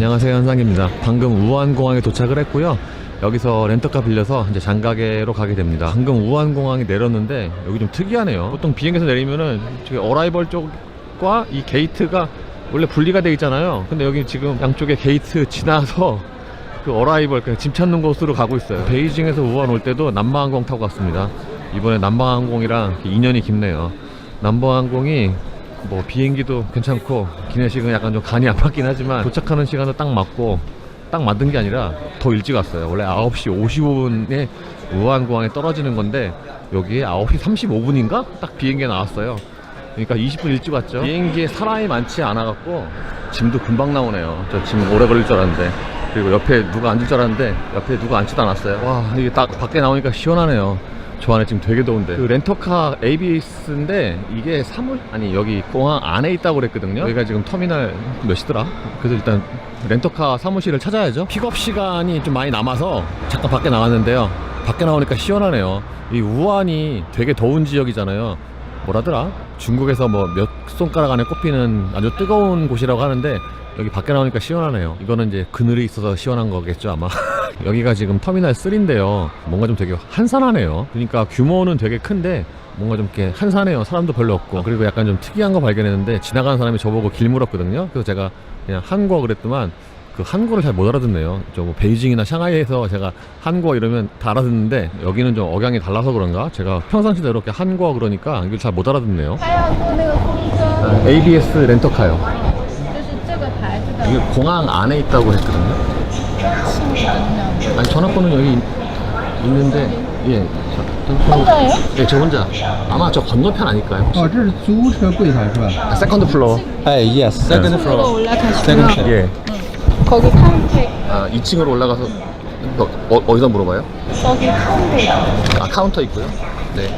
안녕하세요 현상입니다. 방금 우한공항에 도착을 했고요. 여기서 렌터카 빌려서 이제 장가게로 가게 됩니다. 방금 우한공항에 내렸는데 여기 좀 특이하네요. 보통 비행기에서 내리면은 저기 어라이벌 쪽과 이 게이트가 원래 분리가 돼 있잖아요. 근데 여기 지금 양쪽에 게이트 지나서 그 어라이벌 그짐 찾는 곳으로 가고 있어요. 베이징에서 우한 올 때도 남바항공 타고 갔습니다. 이번에 남바항공이랑 인연이 깊네요. 남바항공이 뭐 비행기도 괜찮고 기내식은 약간 좀 간이 아팠긴 하지만 도착하는 시간도 딱 맞고 딱 맞은 게 아니라 더 일찍 왔어요. 원래 9시 55분에 우한공항에 떨어지는 건데 여기에 9시 35분인가 딱 비행기가 나왔어요. 그러니까 20분 일찍 왔죠. 비행기에 사람이 많지 않아 갖고 짐도 금방 나오네요. 저 짐 오래 걸릴 줄 알았는데 그리고 옆에 누가 앉을 줄 알았는데 옆에 누가 앉지도 않았어요. 와 이게 딱 밖에 나오니까 시원하네요. 저 안에 지금 되게 더운데. 그 렌터카 ABS인데 이게 사물 아니 여기 공항 안에 있다고 그랬거든요. 여기가 지금 터미널 몇이더라? 그래서 일단 렌터카 사무실을 찾아야죠. 픽업 시간이 좀 많이 남아서 잠깐 밖에 나왔는데요. 밖에 나오니까 시원하네요. 이 우한이 되게 더운 지역이잖아요. 뭐라더라? 중국에서 뭐 몇 손가락 안에 꼽히는 아주 뜨거운 곳이라고 하는데 여기 밖에 나오니까 시원하네요. 이거는 이제 그늘이 있어서 시원한 거겠죠 아마. 여기가 지금 터미널 3인데요. 뭔가 좀 되게 한산하네요. 그러니까 규모는 되게 큰데 뭔가 좀 이렇게 한산해요. 사람도 별로 없고. 그리고 약간 좀 특이한 거 발견했는데 지나가는 사람이 저보고 길 물었거든요. 그래서 제가 그냥 한국어 그랬더만 그 한국어를 잘 못 알아듣네요. 저 뭐 베이징이나 샹하이에서 제가 한국어 이러면 다 알아듣는데 여기는 좀 억양이 달라서 그런가? 제가 평상시대로 이렇게 한국어 그러니까 이걸 잘 못 알아듣네요. 아, ABS 렌터카요. 就是这个牌子的 이게 공항 안에 있다고 했거든요. 信息的那样。 아니 전화번호는 여기 있는데 예. 저, 저, 혼자예요? 예, 저 혼자. 아마 저 건너편 아닐까요? 혹시? 哦，这是租屋车柜台是吧？ 세컨드 플로어. 哎，yes， second 이쪽으로 floor。 올라가시면 예. 거기 카운터 아, 2층으로 올라가서 어, 어, 어디서 물어봐요? 거기 카운터 아, 카운터 있고요. 네.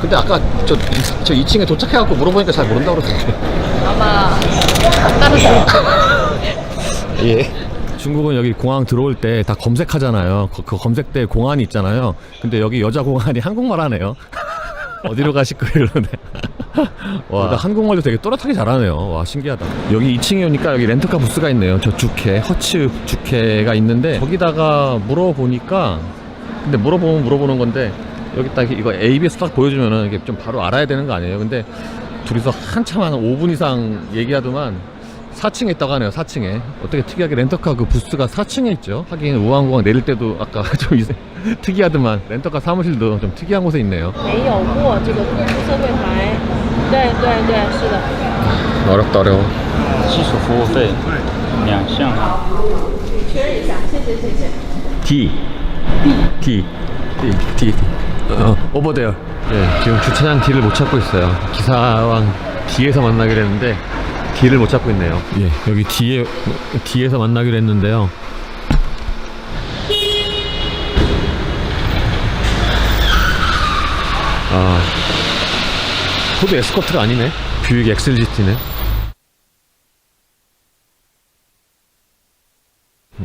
근데 아까 저, 이- 저 2층에 도착해갖고 물어보니까 잘 모른다고 그러던데. 아마 따로 들을 예. 중국은 여기 공항 들어올 때 다 검색하잖아요. 그, 그 검색대 공안이 있잖아요. 근데 여기 여자 공안이 한국말 하네요. 어디로 가실 거예요, 이러네. 와, 나 한국말도 되게 또렷하게 잘하네요. 와, 신기하다. 여기 2층에 오니까 여기 렌터카 부스가 있네요. 저 주캐, 허츠 주캐가 있는데, 거기다가 물어보니까, 근데 물어보면 물어보는 건데, 여기 딱 이거 ABS 딱 보여주면은 이게 좀 바로 알아야 되는 거 아니에요? 근데 둘이서 한참 한 5분 이상 얘기하더만 4층에 있다고 하네요 4층에 어떻게 특이하게 렌터카 그 부스가 4층에 있죠 하긴 우한공항 내릴 때도 아까 좀 이제 특이하더만 렌터카 사무실도 좀 특이한 곳에 있네요 没有过这个注册柜台。对对对，是的。 어렵다 어려워 基础服务费两项， D D D D D 어, 오버데어 예, 지금 주차장 D를 못 찾고 있어요 기사왕 D에서 만나기로 했는데 D를 못 찾고 있네요. 예, 여기 D에 D에서 만나기로 했는데요. 아 코드 에스코트가 아니네. 뷰익 엑셀GT네.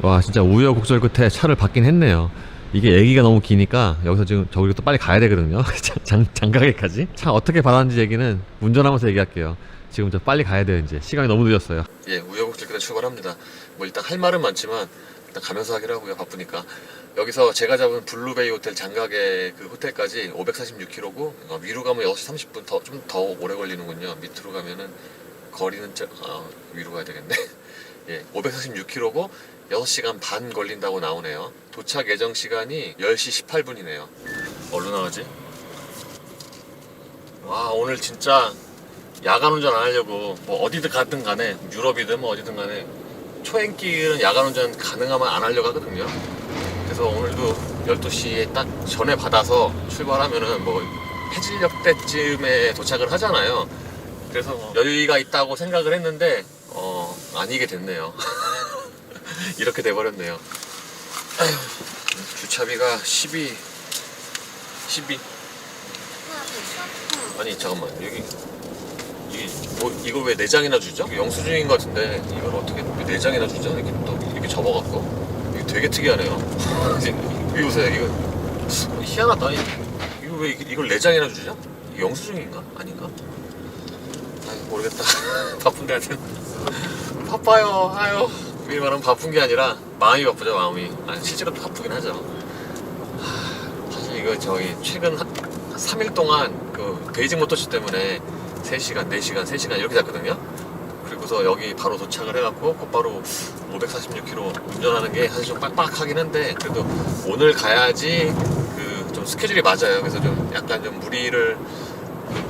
와 진짜 우여곡절 끝에 차를 받긴 했네요. 이게 얘기가 너무 기니까 여기서 지금 저기로 또 빨리 가야 되거든요. 장가게까지. 차 어떻게 받았는지 얘기는 운전하면서 얘기할게요 지금 저 빨리 가야 돼요 이제 시간이 너무 늦었어요 예 우여곡절 끝에 출발합니다 뭐 일단 할 말은 많지만 일단 가면서 하기로 하고요 바쁘니까 여기서 제가 잡은 블루베이 호텔 장가게 그 호텔까지 546km고 위로 가면 6시 30분 더 좀 더 오래 걸리는군요 밑으로 가면은 거리는 저, 아, 위로 가야 되겠네 예, 546km고 6시간 반 걸린다고 나오네요. 도착 예정 시간이 10시 18분이네요. 얼른 나가지? 와, 오늘 진짜 야간 운전 안 하려고 뭐 어디든 가든 간에 유럽이든 뭐 어디든 간에 초행길은 야간 운전 가능하면 안 하려고 하거든요. 그래서 오늘도 12시에 딱 전에 받아서 출발하면은 뭐 해질녘 때쯤에 도착을 하잖아요. 그래서 뭐 여유가 있다고 생각을 했는데 어 아니게 됐네요. 이렇게 돼버렸네요. 아휴, 주차비가 12 12 아니 잠깐만 여기 이 뭐, 이거 왜 4장이나 주죠? 영수증인 것 같은데 이걸 어떻게 왜 4장이나 주죠? 이렇게 또 이렇게 접어갖고 이거 되게 특이하네요. 이거 보세요 이거 희한하다. 이거 왜 이- 이걸 4장이나 주죠? 이게 영수증인가? 아닌가? 아 모르겠다. 바쁜데 하여튼 바빠요. 아유 우리 말하면 바쁜 게 아니라 마음이 바쁘죠 마음이 아니 실제로 도 바쁘긴 하죠 하, 사실 이거 저희 최근 한 3일 동안 그 베이징 모터쇼 때문에 3시간 4시간 3시간 이렇게 잤거든요 그리고서 여기 바로 도착을 해갖고 곧바로 546km 운전하는 게 사실 좀 빡빡하긴 한데 그래도 오늘 가야지 그 좀 스케줄이 맞아요 그래서 좀 약간 좀 무리를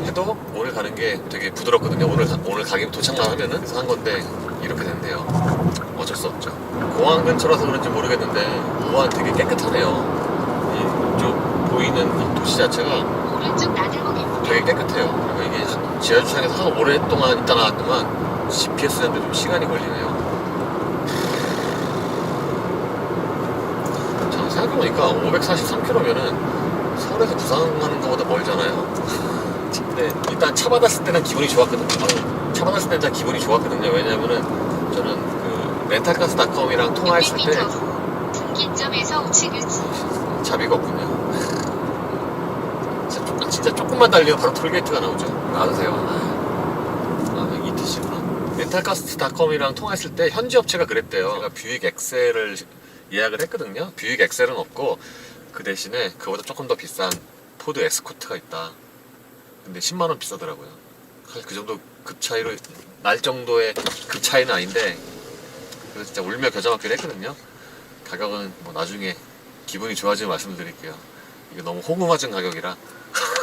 해도 오늘 가는 게 되게 부드럽거든요. 오늘 가, 오늘 가긴 도착만 하면은 그래서 한 건데 이렇게 된대요. 어쩔 수 없죠. 공항 근처라서 그런지 모르겠는데 우한 되게 깨끗하네요. 이쪽 보이는 이 도시 자체가. 되게 깨끗해요. 그리고 이게 한- 지하주차장에서 하도 오랫동안 있다 나왔더만 GPS 쓰는데 좀 시간이 걸리네요. 자, 생각해보니까 543km면은 서울에서 부산 가는 것보다 멀잖아요. 근데 일단 차 받았을 때는 기분이 좋았거든요. 아유, 차 받았을 때는 기분이 좋았거든요. 왜냐면은 저는 그 렌탈카스닷컴이랑 통화했을 때 600m 후 분기점에서 우측 유지. 자비가 없군요. 진짜, 조금, 진짜 조금만 달리면 바로 톨게이트가 나오죠. 놔두세요. 아, 여기 ETC구나. 렌탈카스닷컴이랑 통화했을 때 현지 업체가 그랬대요. 제가 뷰익 엑셀을 예약을 했거든요. 뷰익 엑셀은 없고 그 대신에 그보다 조금 더 비싼 포드 에스코트가 있다. 근데 10만 원 비싸더라고요. 사실 그 정도 급 차이로 날 정도의 급 차이는 아닌데 그래서 진짜 울며 겨자 먹기로 했거든요. 가격은 뭐 나중에 기분이 좋아지면 말씀드릴게요. 이게 너무 호구맞은 가격이라.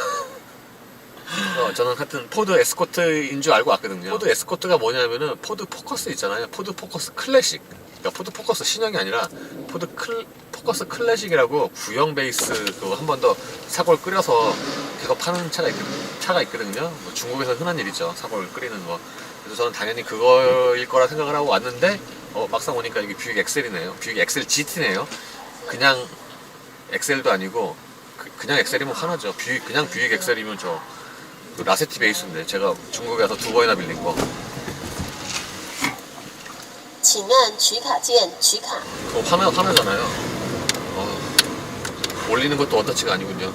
어, 저는 하여튼 포드 에스코트인 줄 알고 왔거든요. 포드 에스코트가 뭐냐면은 포드 포커스 있잖아요. 포드 포커스 클래식. 그러니까 포드 포커스 신형이 아니라 포드 클, 포커스 클래식이라고 구형 베이스 그거 한 번 더 사골 끓여서 계속 파는 차가, 있, 차가 있거든요. 뭐 중국에서 흔한 일이죠. 사골 끓이는 거. 그래서 저는 당연히 그거일 거라 생각을 하고 왔는데 어, 막상 오니까 이게 뷰익 엑셀이네요. 뷰익 엑셀 GT네요. 그냥 엑셀도 아니고 그, 냥 엑셀이면 하나죠. 뷰익 그냥 뷰익 엑셀이면 저 그 라세티 베이스인데 제가 중국에 가서 두 번이나 빌린 거. 请按取卡键取卡。 그거 화나 화나잖아요. 어, 올리는 것도 원터치가 아니군요.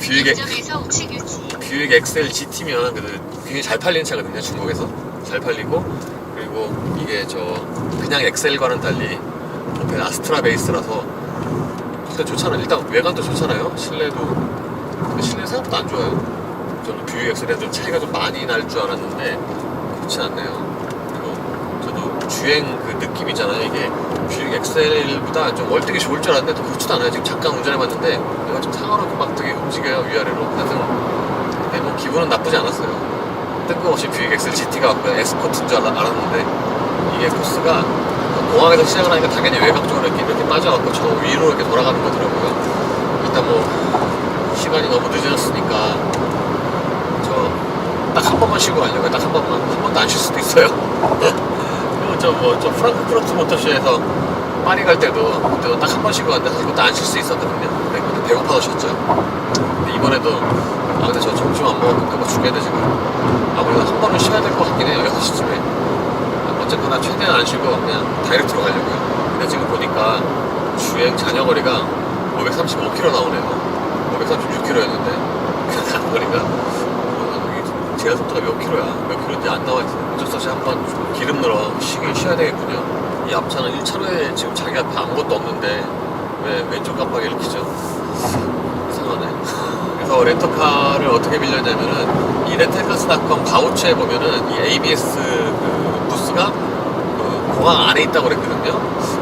뷰익 엑- 분기점에서 우측 유지. 뷰익 엑셀 GT면 그래도 굉장히 잘 팔리는 차거든요 중국에서 잘 팔리고 그리고 이게 저 그냥 엑셀과는 달리 옆에 아스트라 베이스라서 일단 좋잖아요 일단 외관도 좋잖아요 실내도 근데 실내 생각보다 안 좋아요. 저는 엑셀에 좀 차이가 좀 많이 날 줄 알았는데 그렇진 않네요. 그리고 저도 주행 그 느낌 있잖아요 이게. 엑셀보다 좀 월등히 좋을 줄 알았는데 또 그렇지도 않아요. 지금 잠깐 운전해봤는데 얘가 좀 상하놓고 막 되게 움직여요 위아래로. 하여튼 네, 뭐 기분은 나쁘지 않았어요. 뜬금없이 엑셀 GT가 그냥 에스코트인 줄 알았는데 이게 코스가 공항에서 시작을 하니까 당연히 외곽 쪽으로 이렇게, 이렇게 빠져갖고 저 위로 이렇게 돌아가는 거더라고요. 일단 뭐 시간이 너무 늦어졌으니까 저 딱 한 번만 쉬고 가려고요. 딱 한 번만. 한 번도 안 쉴 수도 있어요. 그리고 저 뭐 저 프랑크푸르트 모터쇼에서 파리 갈 때도 딱 한 번 쉬고 갔는데 사실 그것도 안쉴 수 있었거든요. 근데 그때 배고파서 쉬었죠. 근데 이번에도 아 근데 저 점심 안 먹었는데 뭐 죽겠네 지금 아무래도 한 번은 쉬어야 될 것 같긴 해요 6시쯤에 어쨌거나 최대한 안 쉬고 그냥 다이렉트로 가려고요 근데 지금 보니까 주행 잔여 거리가 535km 나오네요 536km였는데 그 가는 거리가 어, 제가 속도가 몇 킬로야 몇 킬로인지 안 나와 있어요 어쩔 수 없이 한번 좀 기름 넣어 쉬긴 쉬어야 되겠군요 이 앞차는 1차로에 지금 자기 앞에 아무것도 없는데 왜 왼쪽 깜빡이를 켜죠 이상하네. 그래서 렌터카를 어떻게 빌렸냐면은 이 렌탈카스닷컴 바우처에 보면은 이 ABS 그 부스가 그 공항 안에 있다고 그랬거든요.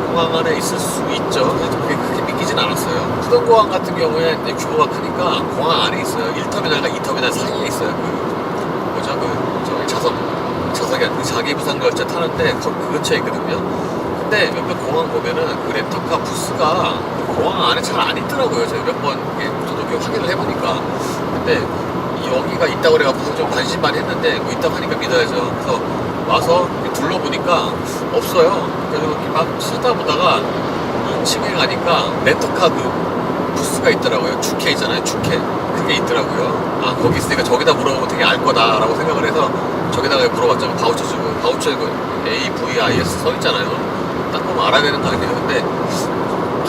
공항 안에 있을 수 있죠. 그게 그렇게 믿기진 않았어요. 수동공항 같은 경우에 이제 규모가 크니까 공항 안에 있어요. 1터미널과 2터미널 사이에 있어요. 그 뭐죠? 그 저기 좌석 좌석이 아니고 자기 부상 열차 타는데 거- 그 근처에 있거든요. 근데 몇몇 공항 보면은 그 렌터카 부스가 공항 안에 잘 안 있더라고요. 제가 몇번 저도 확인을 해보니까. 근데 이 여기가 있다고 그래가지고 좀 관심만 했는데 뭐 있다고 하니까 믿어야죠. 그래서 와서 둘러보니까 없어요. 그래서 이렇게 막 찾아보다가 2층에 가니까 렌터카 그 부스가 있더라고요. 주캐 있잖아요. 주캐. 그게 있더라고요. 아, 거기 있으니까 저기다 물어보면 되게 알 거다라고 생각을 해서 저기다가 물어봤잖아요. 바우처 주고. 바우처에 그 AVIS 써 있잖아요. 딱 보면 알아야 되는 거 아니에요. 근데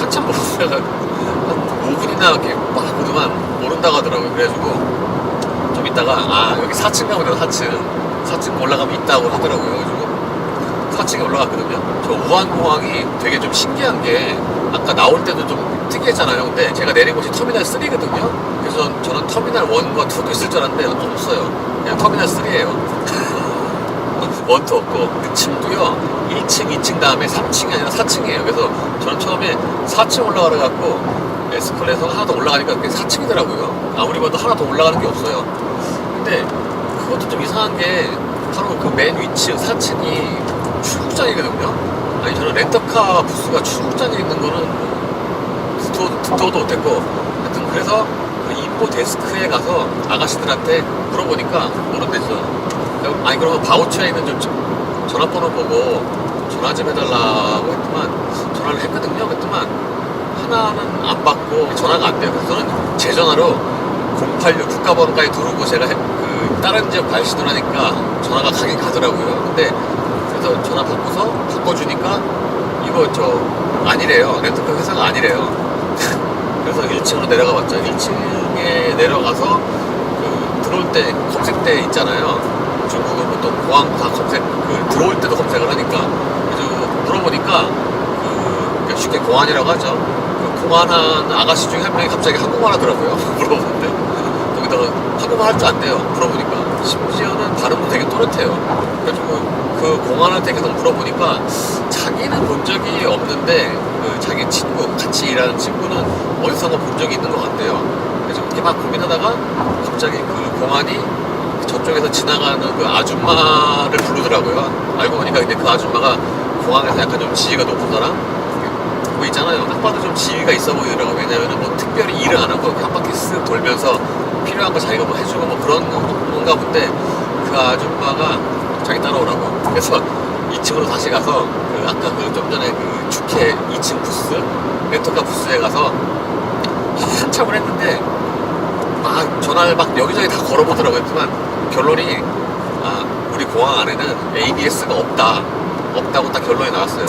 한참 보다가 한 5분이나 이렇게 막 보더만 모른다고 하더라고요. 그래가지고 좀 있다가 아, 여기 4층 가면 돼요. 4층. 4층 올라가면 있다고 하더라고요. 4층에 올라갔거든요. 저 우한공항이 되게 좀 신기한 게 아까 나올 때도 좀 특이했잖아요. 근데 제가 내린 곳이 터미널 3거든요. 그래서 저는 터미널 1과 2도 있을 줄 알았는데 없어요. 그냥 터미널 3예요. 원투 없고 그 층도요 1층, 2층 다음에 3층이 아니라 4층이에요. 그래서 저는 처음에 4층 올라가려 갖고 에스컬레이터가 하나 더 올라가니까 그게 4층이더라고요. 아무리 봐도 하나 더 올라가는 게 없어요. 근데 그것도 좀 이상한 게 바로 그 맨 위층 4층이 출국장이거든요. 아니 저는 렌터카 부스가 출국장에 있는 거는 듣도, 듣도도 못했고 하여튼 그래서 그 인포 데스크에 가서 아가씨들한테 물어보니까 모른댔어 아니 그러면 바우처에 있는 좀 전화번호 보고 전화 좀 해달라고 했더만 전화를 했거든요. 했더만 하나는 안 받고 전화가 안 돼요. 그래서 저는 제 전화로 086 국가번호까지 누르고 제가 해- 그 다른 지역 발신을 하니까 전화가 가긴 가더라고요. 근데 그래서 전화 바꿔서 바꿔주니까 이거 저 아니래요. 렌터카 회사가 아니래요. 그래서 1층으로 내려가 봤죠. 1층에 내려가서 그 들어올 때 검색 대 있잖아요. 중국은 보통 공항 다 검색 그 들어올 때도 검색을 하니까 그래서 물어보니까 그 그러니까 쉽게 공안이라고 하죠. 그 공안하는 아가씨 중에 한 명이 갑자기 한국말 하더라고요. 물어보는데. 거기다가 한국말 할 줄 안 돼요. 물어보니까. 심지어는 발음도 되게 또렷해요. 그래가지고 그 공안한테 계속 물어보니까 자기는 본 적이 없는데 그 자기 친구 같이 일하는 친구는 어디선가 본 적이 있는 것 같대요 그래서 그렇게 막 고민하다가 갑자기 그 공안이 저쪽에서 지나가는 그 아줌마를 부르더라고요 알고 보니까 근데 그 아줌마가 공항에서 약간 좀 지위가 높은 사람 뭐 있잖아요. 딱 봐도 좀 지위가 있어 보이더라고. 왜냐면은 뭐 특별히 일을 안 하고 이렇게 한 바퀴 쓱 돌면서 필요한 거 자기가 뭐 해주고 뭐 그런 건가 본데 그 아줌마가 자기 따라오라고. 그래서 2층으로 다시 가서 그 아까 그 좀 전에 그 주캐 2층 부스 렌터카 부스에 가서 한참을 했는데 막 전화를 막 여기저기 다 걸어보더라고요. 했지만 결론이 아 우리 공항 안에는 ABS가 없다. 없다고 딱 결론이 나왔어요.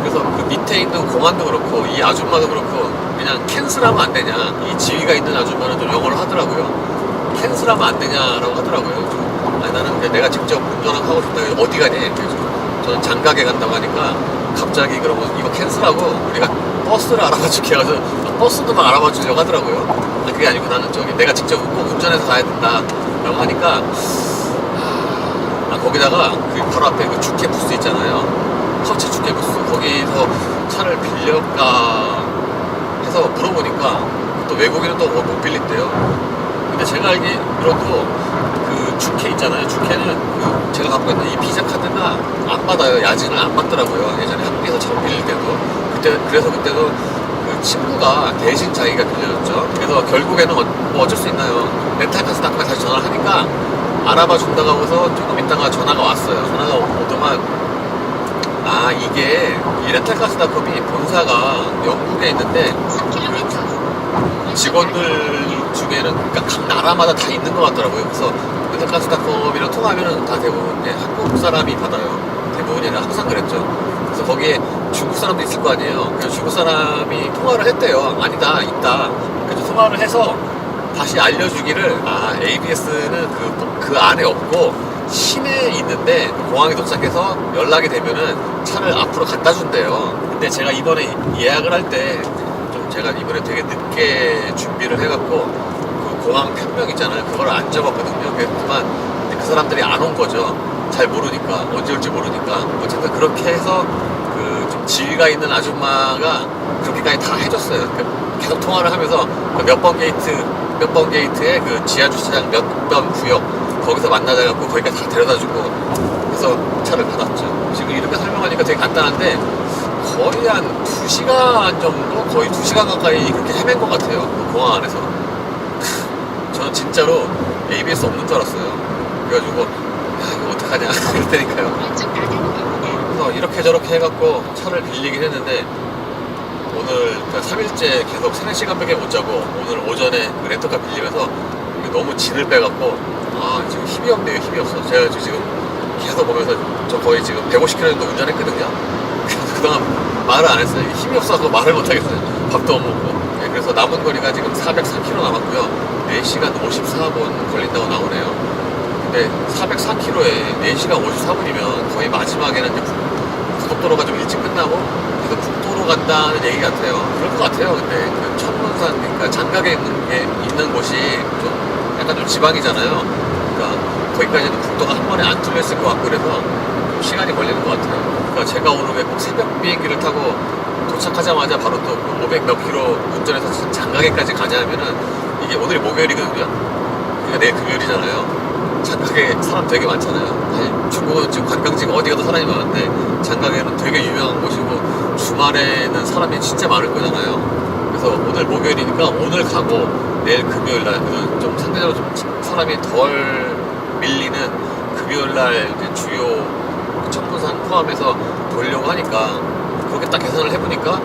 그래서 그 밑에 있는 공안도 그렇고 이 아줌마도 그렇고 그냥 캔슬하면 안 되냐 이 지위가 있는 아줌마는 좀 영어를 하더라고요 캔슬하면 안 되냐라고 하더라고요 나는 그냥 내가 직접 운전하고 싶다. 그래서 어디 가니? 그래서. 저는 장가게 간다고 하니까 갑자기 그러면 이거 캔슬하고 우리가 버스를 알아봐 줄게 해서 버스도 막 알아봐 주려고 하더라고요. 아니, 그게 아니고 나는 저기 내가 직접 꼭 운전해서 가야 된다 라고 하니까 아, 거기다가 그 바로 앞에 그 주캐 부스 있잖아요. 터치 주캐 부스. 거기서 차를 빌려가 해서 물어보니까 또 외국인은 또 못 빌린대요. 근데 제가 알기로도 그 주캐 있잖아요. 주캐는 그 제가 갖고 있는 이 비자 카드가 안 받아요. 야진을 안 받더라고요. 예전에 한국에서 차 빌릴 때도 그때 그래서 그때도 그 친구가 대신 자기가 빌려줬죠. 그래서 결국에는 어, 뭐 어쩔 수 있나요? 렌탈카스 닦고 다시 전화를 하니까 알아봐 준다고 하고서 조금 있다가 전화가 왔어요. 전화가 오더만 아 이게 이 렌탈카스 닷컴이 본사가 영국에 있는데 3km 직원들 중에는 그러니까 각 나라마다 다 있는 것 같더라고요. 그래서 렌탈카스닷컴이랑 통화하면은 다 대부분 네, 한국 사람이 받아요. 대부분이 아니라 항상 그랬죠. 그래서 거기에 중국 사람도 있을 거 아니에요. 그래서 중국 사람이 통화를 했대요. 아니다, 있다. 그래서 통화를 해서 다시 알려주기를 아 ABS는 그, 그 안에 없고 시내에 있는데 공항에 도착해서 연락이 되면은 차를 앞으로 갖다 준대요. 근데 제가 이번에 예약을 할 때 좀 제가 이번에 되게 늦게 준비를 해갖고 그 공항 편명 있잖아요. 그걸 안 적었거든요. 근데 그 사람들이 안 온 거죠. 잘 모르니까 언제 올지 모르니까 어쨌든 그렇게 해서 그 좀 지위가 있는 아줌마가 그렇게까지 다 해줬어요. 그 계속 통화를 하면서 그 몇번 게이트 몇 번 게이트에 그 지하 주차장 몇 번 구역 거기서 만나자 갖고 거기까지 다 데려다주고 해서 차를 받았죠. 지금 이렇게 설명하니까 되게 간단한데 거의 한 2시간 정도 거의 2시간 가까이 그렇게 헤맨 것 같아요. 그 공항 안에서. 저는 진짜로 ABS 없는 줄 알았어요. 그래가지고 야 이거 어떡하냐. 왼쪽 나들목입니다. 그래서 이렇게 저렇게 해갖고 차를 빌리긴 했는데 오늘 3일째 계속 3, 4시간밖에 못 자고 오늘 오전에 그 렌터카 빌리면서 너무 진을 빼갖고 아 지금 힘이 없네요. 힘이 없어 제가 지금 계속 보면서 저 거의 지금 150km 정도 운전했거든요. 그동안 말을 안 했어요. 힘이 없어서 말을 못 하겠어요. 밥도 못 먹고. 네, 그래서 남은 거리가 지금 404km 남았고요 4시간 54분 걸린다고 나오네요 근데 404km에 4시간 54분이면 거의 마지막에는 이제 국- 고속도로가 좀 일찍 끝나고 그래서 국도로 간다는 얘기 같아요. 그럴 것 같아요. 근데 그 천문산 그러니까 장각에 있는 게 있는 곳이 좀 약간 좀 지방이잖아요. 그러니까 거기까지는 국도가 한 번에 안 뚫렸을 것 같고 그래서 좀 시간이 걸리는 것 같아요. 그러니까 제가 오늘 왜꼭 새벽 비행기를 타고 도착하자마자 바로 또 500 몇 킬로 운전해서 장가게까지 가냐 하면은 이게 오늘이 목요일이거든요. 그러니까 내일 금요일이잖아요. 장가게 사람 되게 많잖아요. 중국은 지금 관광지가 어디 가도 사람이 많은데 장가게는 되게 유명한 곳이고 주말에는 사람이 진짜 많을 거잖아요. 그래서 오늘 목요일이니까 오늘 가고 내일 금요일 날, 그좀 상대적으로 좀 사람이 덜 밀리는 금요일 날 주요 청문산 포함해서 돌려고 하니까 그렇게 딱 계산을 해보니까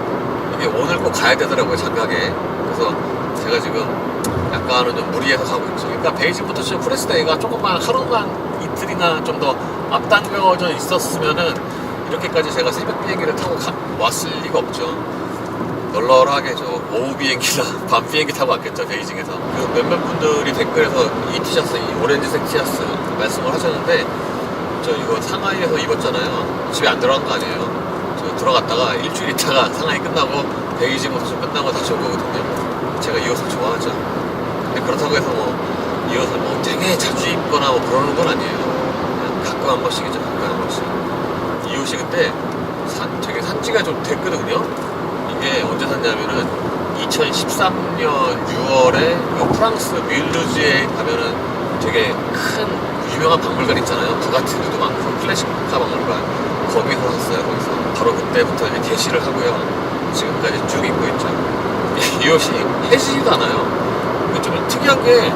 이게 오늘 꼭 가야 되더라고요 장가게 그래서 제가 지금 약간은 좀 무리해서 가고 있죠. 그러니까 베이징부터 지금 프레스데이가 조금만 하루만 이틀이나 좀 더 앞당겨져 있었으면은 이렇게까지 제가 새벽 비행기를 타고 가- 왔을 리가 없죠. 널널하게 저 오후 비행기나 밤 비행기 타고 왔겠죠 베이징에서. 그 몇몇 분들이 댓글에서 이 티셔츠 이 오렌지색 티셔츠 말씀을 하셨는데 저 이거 상하이에서 입었잖아요. 집에 안 들어간 거 아니에요? 저 들어갔다가 일주일 있다가 상하이 끝나고 베이징 모습 끝나고 다시 온 거거든요 제가 이 옷을 좋아하죠 그렇다고 해서 뭐 이 옷을 뭐 되게 자주 입거나 뭐 그러는 건 아니에요 그냥 가끔 한 번씩이죠 가끔 한 번씩 이 옷이 근데 산, 되게 산 지가 좀 됐거든요 이게 언제 샀냐면은 2013년 6월에 그 프랑스 뮬루즈에 가면은 되게 큰 유명한 박물관 있잖아요. 부가티들도 많고 클래식카 박물관 거기서 샀어요. 거기서 바로 그때부터 이제 게시를 하고요. 지금까지 쭉 입고 있죠. 이 옷이 해지지도 않아요. 이게 좀 특이한 게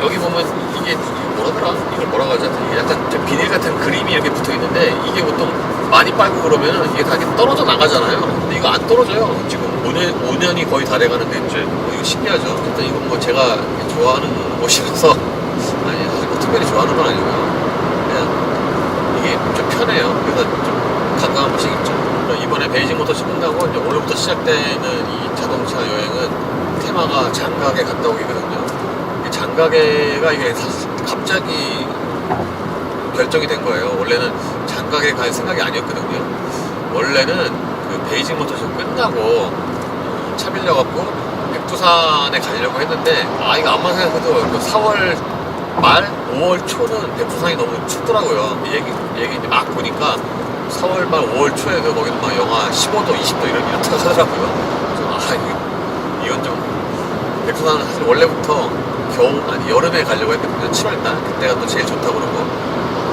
여기 보면 이게 뭐라더라? 이걸 뭐라고 하지? 이게 약간 좀 비닐 같은 그림이 이렇게 붙어 있는데 이게 보통 많이 빨고 그러면은 이게 다 이렇게 떨어져 나가잖아요. 근데 이거 안 떨어져요. 지금 5년, 5년이 거의 다 돼가는데 이제 뭐 이거 신기하죠. 일단 이건 뭐 제가 좋아하는 옷이라서 아니 사실 뭐 특별히 좋아하는 건 아니고요. 그냥 이게 좀 편해요. 그래서 좀 가끔 한 번씩 이번에 베이징 모터쇼 끝나고 이제 오늘부터 시작되는 이 자동차 여행은 테마가 장가게 갔다 오기거든요. 이 장가게가 이게 갑자기 결정이 된 거예요. 원래는 장가게 갈 생각이 아니었거든요. 원래는 그 베이징 모터쇼 끝나고 어, 차 빌려갖고 백두산에 가려고 했는데 아 이거 암만 생각해도 그 4월 말 5월 초는 백두산이 너무 춥더라고요. 얘기 얘기 이제 막 보니까 4월 말 5월 초에도 거기는 막 영하 15도 20도 이런 이렇다고 하더라고요. 그래서 아 이거 이건 좀 백두산은 사실 원래부터 겨울 아니 여름에 가려고 했거든요. 7월 달 그때가 또 제일 좋다 고 그러고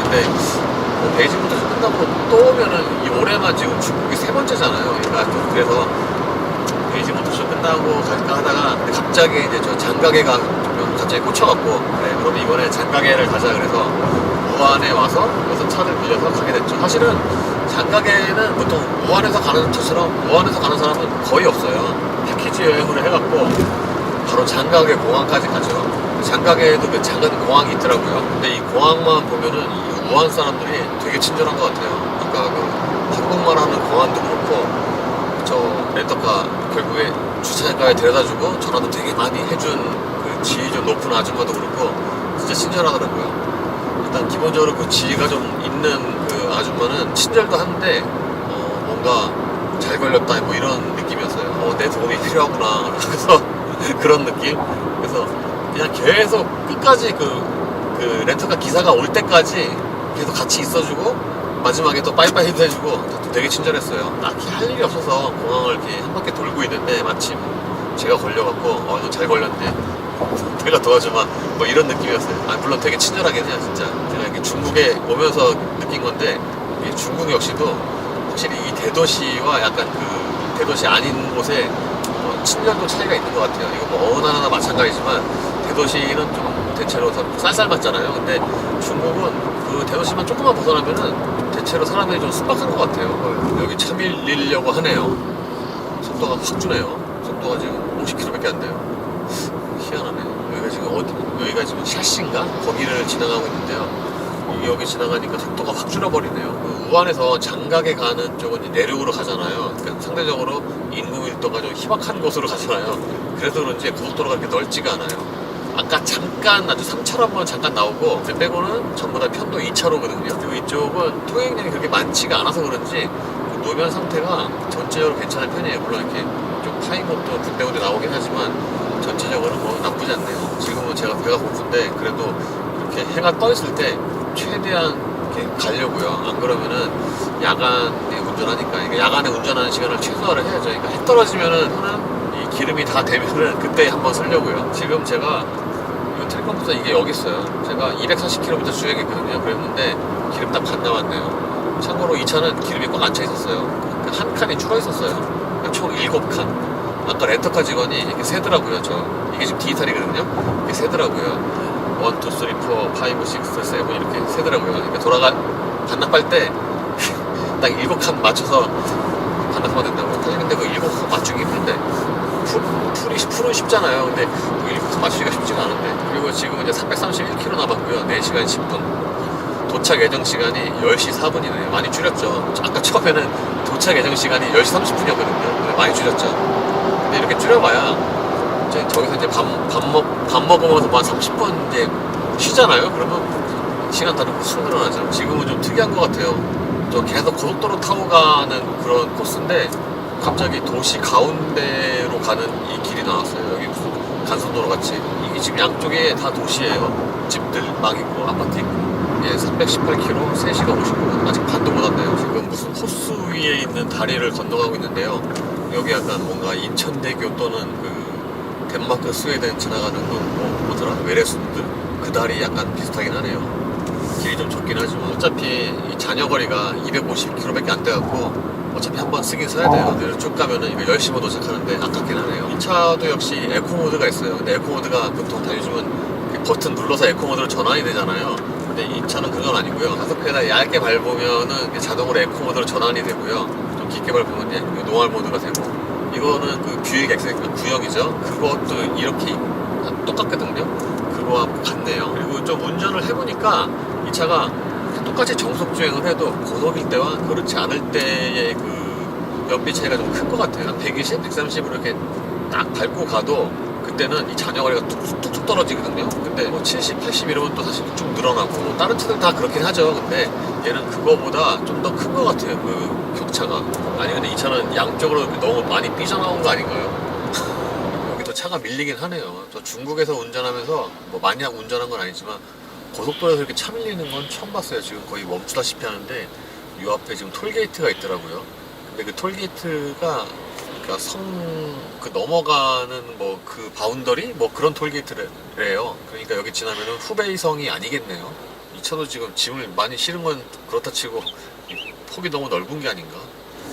근데 뭐 베이징부터 끝나고 또 오면은 이 올해만 지금 중국이 세 번째잖아요. 그러니까 좀 그래서 베이징 모터쇼 끝나고 갈까 하다가 갑자기 이제 저 장가게가 좀 갑자기 꽂혀갖고 네, 그럼 이번에 장가게를 가자 그래서 우한에 와서 여기서 차를 빌려서 가게 됐죠. 사실은 장가게는 보통 우한에서 가는 저처럼 우한에서 가는 사람은 거의 없어요. 패키지 여행으로 해갖고 바로 장가게 공항까지 가죠. 장가게에도 그 작은 공항이 있더라고요. 근데 이 공항만 보면은 이 우한 사람들이 되게 친절한 것 같아요. 아까 그 한국말 하는 공항도 그렇고 저 렌터카 결국에 주차장까지 데려다주고 전화도 되게 많이 해준 그 지위 좀 높은 아줌마도 그렇고 진짜 친절하더라고요. 일단 기본적으로 그 지위가 좀 있는 그 아줌마는 친절도 한데 어, 뭔가 잘 걸렸다 뭐 이런 느낌이었어요. 어, 내 도움이 필요하구나. 그래서 그런 느낌. 그래서 그냥 계속 끝까지 그, 그 렌터카 기사가 올 때까지 계속 같이 있어주고 마지막에 또 빠이빠이도 해주고 또 되게 친절했어요. 딱히 할 일이 없어서 공항을 이렇게 한 바퀴 돌고 있는데 마침 제가 걸려갖고 어, 너잘 걸렸네. 내가 도와줘봐. 뭐 이런 느낌이었어요. 아, 물론 되게 친절하긴 해요, 진짜. 제가 이렇게 중국에 오면서 느낀 건데 이 중국 역시도 확실히 이 대도시와 약간 그 대도시 아닌 곳에 어, 친절도 차이가 있는 것 같아요. 이거 뭐 어느 나라나 마찬가지지만 대도시는 좀 대체로 더 쌀쌀맞잖아요. 근데 중국은 그 대도시만 조금만 벗어나면은 대체로 사람들이 좀 순박한 것 같아요. 어, 여기 차 밀리려고 하네요. 속도가 확 주네요. 속도가 지금 50km밖에 안 돼요. 희한하네. 여기가 지금 어디, 여기가 지금 샤시인가? 거기를 지나가고 있는데요. 여기 지나가니까 속도가 확 줄어버리네요. 그 우한에서 장각에 가는 쪽은 이제 내륙으로 가잖아요. 그러니까 상대적으로 인구 밀도가 좀 희박한 곳으로 가잖아요. 그래서 그런지 고속도로가 그렇게 넓지가 않아요. 아까 잠깐 아주 3차로 한번 잠깐 나오고 그 빼고는 전부 다 편도 2차로거든요. 그리고 이쪽은 통행량이 그렇게 많지가 않아서 그런지 그 노면 상태가 전체적으로 괜찮은 편이에요. 물론 이렇게 좀 파인 것도 군데군데 나오긴 하지만 전체적으로 뭐 나쁘지 않네요. 지금은 제가 배가 고픈데 그래도 이렇게 해가 떠 있을 때 최대한 이렇게 가려고요. 안 그러면은 야간에 운전하니까 이게 야간에 운전하는 시간을 최소화를 해야죠. 그러니까 해 떨어지면은 이 기름이 다 되면은 그때 한번 쓰려고요. 지금 제가 이거 트리컴프터 이게 여기 있어요. 제가 240km 주행했거든요. 그랬는데 기름 딱 반 남았네요. 참고로 이 차는 기름이 꽉 안 차 있었어요. 그한 칸이 줄어 있었어요. 그러니까 총 7칸. 아까 렌터카 직원이 이렇게 세더라고요. 저 이게 지금 디지털이거든요. 이게 세더라고요. 1, 2, 3, 4, 5, 6, 7 이렇게 세더라고요. 그러니까 돌아가 반납할 때 딱 7칸 맞춰서 반납하면 된다고. 근데 그 7칸 맞추기 힘든데 풀, 풀이 풀은 쉽잖아요. 근데 그 7칸 맞추기가 쉽지가 않은데. 그리고 지금 이제 331km 남았고요. 4시간 10분. 도착 예정 시간이 10시 4분이네요. 많이 줄였죠. 아까 처음에는 도착 예정 시간이 10시 30분이었거든요. 많이 줄였죠. 근데 이렇게 줄여봐야 이제 저기서 이제 밥, 밥, 먹, 밥 먹으면서 뭐한 30분 이제 쉬잖아요. 그러면 시간 다르고 쑥 늘어나죠. 지금은 좀 특이한 것 같아요. 저 계속 고속도로 타고 가는 그런 코스인데 갑자기 도시 가운데로 가는 이 길이 나왔어요. 여기 무슨 간선도로 같이. 이게 지금 양쪽에 다 도시예요. 집들 막 있고 아파트 있고. 예, 318km, 3시간 59분. 아직 반도 못 왔네요. 지금 무슨 호수 위에 있는 다리를 건너가고 있는데요. 여기 약간 뭔가 인천대교 또는 그 덴마크 스웨덴 지나가는 그 뭐, 뭐더라? 외래순들 그 다리 약간 비슷하긴 하네요. 길이 좀 좁긴 하지만 어차피 이 잔여거리가 250km밖에 안 돼갖고 어차피 한 번 쓰긴 써야 돼요. 그래서 쭉 가면은 이거 10시면 도착하는데 아깝긴 하네요. 이 차도 역시 에코 모드가 있어요. 근데 에코 모드가 보통 다 요즘은 그 버튼 눌러서 에코 모드로 전환이 되잖아요. 근데 이 차는 그건 아니고요. 가속페달 얇게 밟으면은 자동으로 에코 모드로 전환이 되고요. 밟으면 이제 노멀 모드가 되고 이거는 그 뷰익 엑스 구형이죠. 그것도 이렇게 똑같거든요. 그거와 같네요. 그리고 좀 운전을 해보니까 이 차가 똑같이 정속 주행을 해도 고속일 때와 그렇지 않을 때의 그 연비 차이가 좀 큰 것 같아요. 120, 130으로 이렇게 딱 밟고 가도 그때는 이 잔여거리가 툭툭, 툭툭 떨어지거든요. 근데 뭐 70, 80 이러면 또 사실 좀 늘어나고 뭐 다른 차들 다 그렇긴 하죠. 근데 얘는 그거보다 좀 더 큰 것 같아요. 그 격차가. 아니 근데 이 차는 양쪽으로 너무 많이 삐져나온 거 아닌가요? 여기도 차가 밀리긴 하네요. 저 중국에서 운전하면서 뭐 많이 운전한 건 아니지만 고속도로에서 이렇게 차 밀리는 건 처음 봤어요. 지금 거의 멈추다시피 하는데 이 앞에 지금 톨게이트가 있더라고요. 근데 그 톨게이트가 그러니까 성그 넘어가는 뭐 그 바운더리 뭐 그런 톨게이트래요. 그러니까 여기 지나면은 후베이성이 아니겠네요. 이 차도 지금 짐을 많이 실은 건 그렇다 치고 이 폭이 너무 넓은 게 아닌가?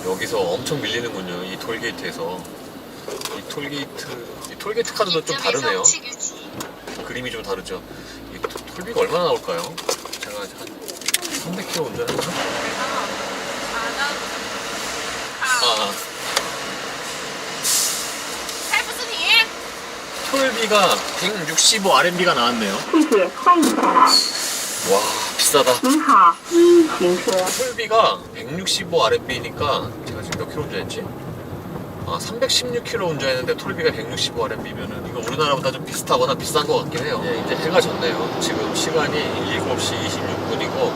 여기서 엄청 밀리는군요. 이 톨게이트에서. 이 톨게이트, 이 톨게이트 카드도 좀 다르네요. 그림이 좀 다르죠. 이 톨비가 얼마나 나올까요? 제가 한 300km 운전했나? 아. 톨비가 165 RMB가 나왔네요. 와 비싸다. 톨비가 165 RMB니까 제가 지금 몇 킬로 운전했지? 아 316km 운전했는데 톨비가 165 RMB면은 이거 우리나라보다 좀 비슷하거나 비싼 것 같긴 해요. 예, 이제 해가 졌네요. 지금 시간이 7시 26분이고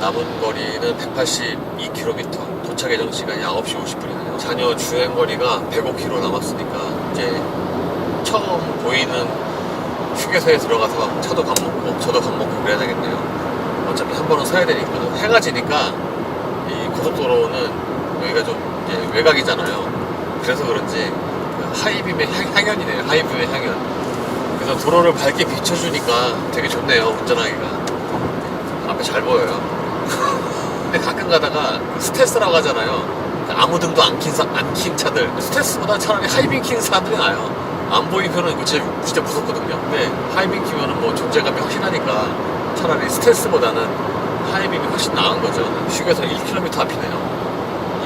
남은 거리는 182km. 도착 예정 시간이 9시 50분이네요. 자녀 주행 거리가 105km 남았으니까 이제 처음 보이는 휴게소에 들어가서 차도 밥 먹고 저도 밥 먹고 그래야 되겠네요. 어차피 한 번은 서야 되니까 해가 지니까 이 고속도로는 여기가 좀 외곽이잖아요. 그래서 그런지 그 하이빔의 향, 향연이네요. 하이빔의 향연. 그래서 도로를 밝게 비춰주니까 되게 좋네요. 운전하기가. 앞에 잘 보여요. 근데 가끔 가다가 그 스텔스라고 하잖아요. 그 아무 등도 안 킨, 사- 안킨 차들. 스텔스보다 차라리 하이빔 킨 사람들이 나아요. 안 보이면은 이거 진짜, 진짜 무섭거든요. 근데 하이빔 키면은 뭐 존재감이 훨씬 하니까 차라리 스텔스보다는 하이빔이 훨씬 나은 거죠. 휴게소 1km 앞이네요.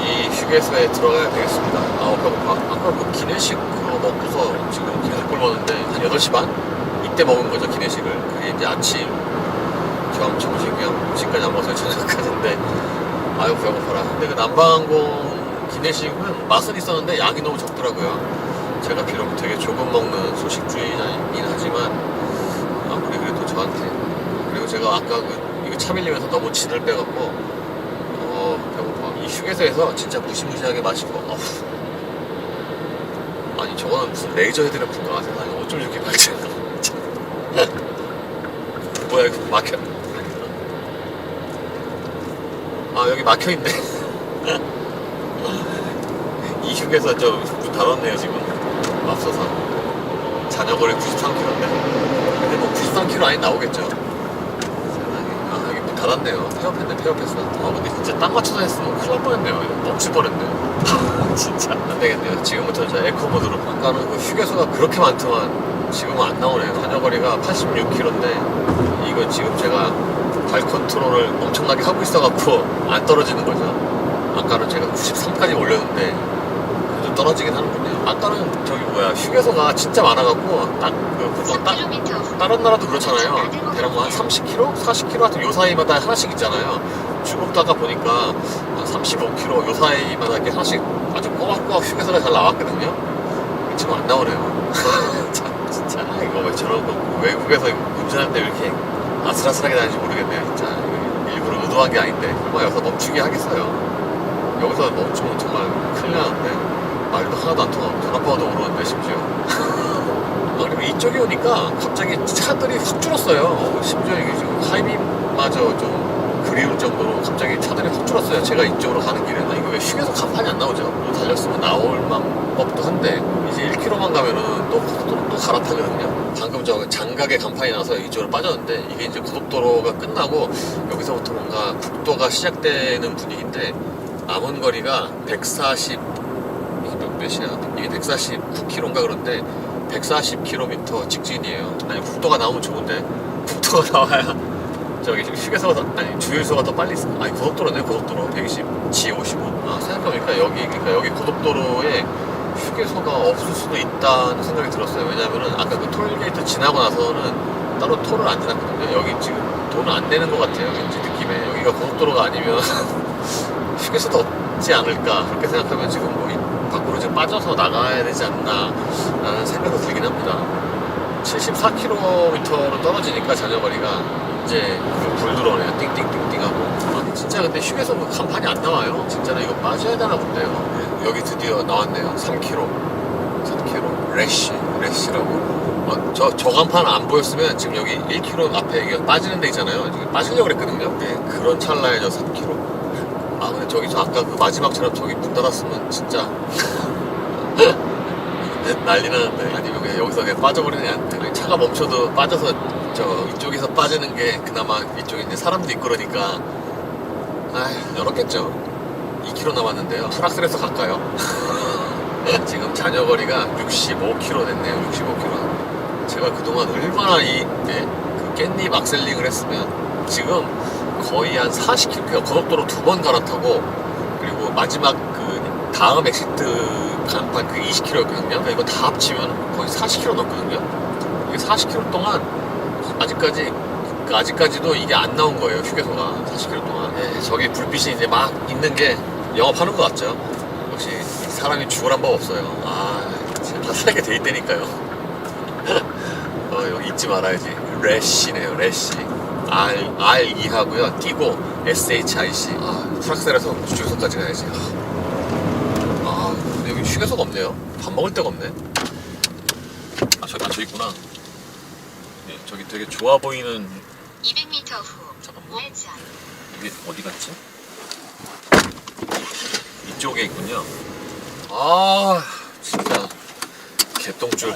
이 휴게소에 들어가야 되겠습니다. 아, 배고파. 아까 그 기내식 그거 먹고서 지금 계속 굶었는데 한 8시 반? 이때 먹은 거죠, 기내식을. 그게 이제 아침, 겸 점심 겸 지금까지 안 먹어서 저녁까지인데 아유 배고파라. 근데 그 남방항공 기내식은 맛은 있었는데 양이 너무 적더라고요. 제가 비록 되게 조금 먹는 소식주의자이긴 하지만 저한테. 그리고 제가 아까 그 이거 차 밀리면서 너무 진을 빼갖고 어 배고파. 이 휴게소에서 진짜 무시무시하게 맛있고 어후. 아니 저거는 무슨 레이저 헤드램프인가 세상에 어쩜 이렇게 밝지 뭐야 이거 막혀 아 여기 막혀있네 이 휴게소 저문 닫았네요 지금 앞서서 자녀거리 93km인데 근데 뭐 93km 안에 나오겠죠. 세상에. 아 여기 문 닫았네요. 폐업했네 폐업했어. 아 근데 진짜 딱 맞춰서 했으면 큰일 날 뻔했네요. 뻔했네요. 진짜. 안 되겠네요. 지금부터 저 에코 모드로 아까는 그 휴게소가 그렇게 많더만 지금은 안 나오네요. 자녀거리가 86km인데 이거 지금 제가 발 컨트롤을 엄청나게 하고 있어갖고 안 떨어지는 거죠. 아까는 제가 93까지 올렸는데 그래도 떨어지긴 하는군요. 아까는 저기 뭐야 휴게소가 진짜 많아갖고 딱그 보통 딱 다른 나라도 그렇잖아요. 대략 뭐한 30km, 40km 하여튼 요 사이마다 하나씩 있잖아요. 아까 보니까 한 35km 요 사이마다 이렇게 하나씩 아주 꼬박꼬박 휴게소가 잘 나왔거든요. 지금 안 나오네요. 참 진짜 아, 이거 왜 저런 거 외국에서 운전할 때 왜 이렇게 아슬아슬하게 다니는지 모르겠네요. 진짜 일부러 의도한 게 아닌데 설마 여기서 멈추게 하겠어요. 여기서 멈추면 정말 큰일 나는데 하나도 안 통하고 전화번호도 모르는데 심지어. 아, 그리고 이쪽에 오니까 갑자기 차들이 확 줄었어요. 어, 심지어 이게 지금 하이빔마저 좀 그리울 정도로 갑자기 차들이 확 줄었어요. 제가 이쪽으로 가는 길에 아, 이거 왜 휴게소 간판이 안 나오죠? 뭐 달렸으면 나올 만 법도 한데 이제 1km만 가면은 또 고속도로 또 갈아타거든요. 방금 저 장각에 간판이 나서 이쪽으로 빠졌는데 이게 이제 고속도로가 끝나고 여기서부터 뭔가 국도가 시작되는 분위기인데 남은 거리가 140 이게 몇 몇이냐? 이게 149km인가 그런데 140km 직진이에요. 아니 국도가 나오면 좋은데? 국도가 나와야 저기 휴게소가 더, 아니 주유소가 더 빨리 아니 고속도로네 고속도로. 120 G55 아 생각해보니까 여기 그러니까 여기 고속도로에 휴게소가 없을 수도 있다는 생각이 들었어요. 왜냐면은 아까 그 톨게이트 지나고 나서는 따로 톨을 안 지났거든요. 여기 지금 돈을 안 내는 것 같아요. 왠지 느낌에. 여기가 고속도로가 아니면 휴게소도 없지 않을까. 그렇게 생각하면 지금 뭐 빠져서 나가야 되지 않나 라는 생각이 들긴 합니다. 74km로 떨어지니까 자녀거리가 이제 그불 들어오네요. 띵띵띵띵하고. 아니 진짜 근데 휴게소 뭐 간판이 안 나와요. 진짜로 이거 빠져야 되나 본데요. 네, 여기 드디어 나왔네요. 3km 3km 래쉬. 래쉬라고. 어, 저, 저 간판 안 보였으면 지금 여기 1km 앞에 이게 빠지는 데 있잖아요. 지금 빠지려고 그랬거든요. 네, 그런 찰나에 저 3km 아 근데 저기서 아까 그 마지막처럼 저기 문 닫았으면 진짜 네, 난리 나는데 아니면 그냥 여기서 그냥 아니, 차가 멈춰도 빠져서 저 이쪽에서 빠지는 게 그나마 이쪽에 이제 사람도 있고 그러니까. 아휴 열었겠죠. 2km 남았는데요. 프락스에서 갈까요? 지금 자녀거리가 65km 됐네요. 65km 제가 그동안 얼마나 이 네, 그 깻잎 악셀링을 했으면 지금 거의 한 40km 그러니까 고속도로 두 번 갈아타고 그리고 마지막 그 다음 엑시트 간판 그 20km였거든요. 그러니까 이거 다 합치면 거의 40km 넘거든요. 이게 40km 동안 아직까지 그 아직까지도 이게 안 나온 거예요 휴게소가. 40km 동안. 예, 저기 불빛이 이제 막 있는 게 영업하는 것 같죠. 역시 사람이 죽으란 법 없어요. 아 진짜 다 살게 돼 있다니까요. 어 여기 잊지 말아야지. 래쉬네요 래쉬. R, R2 하고요. 띄고 SHIC 아 프락셀에서 주유소까지 가야지. 아 휴게소가 없네요 밥 먹을 데가 없네 아 저기 맞춰 있구나 네, 저기 되게 좋아 보이는 200m 후 잠깐만 우회전. 이게 어디 갔지? 이쪽에 있군요. 아, 진짜 개똥줄.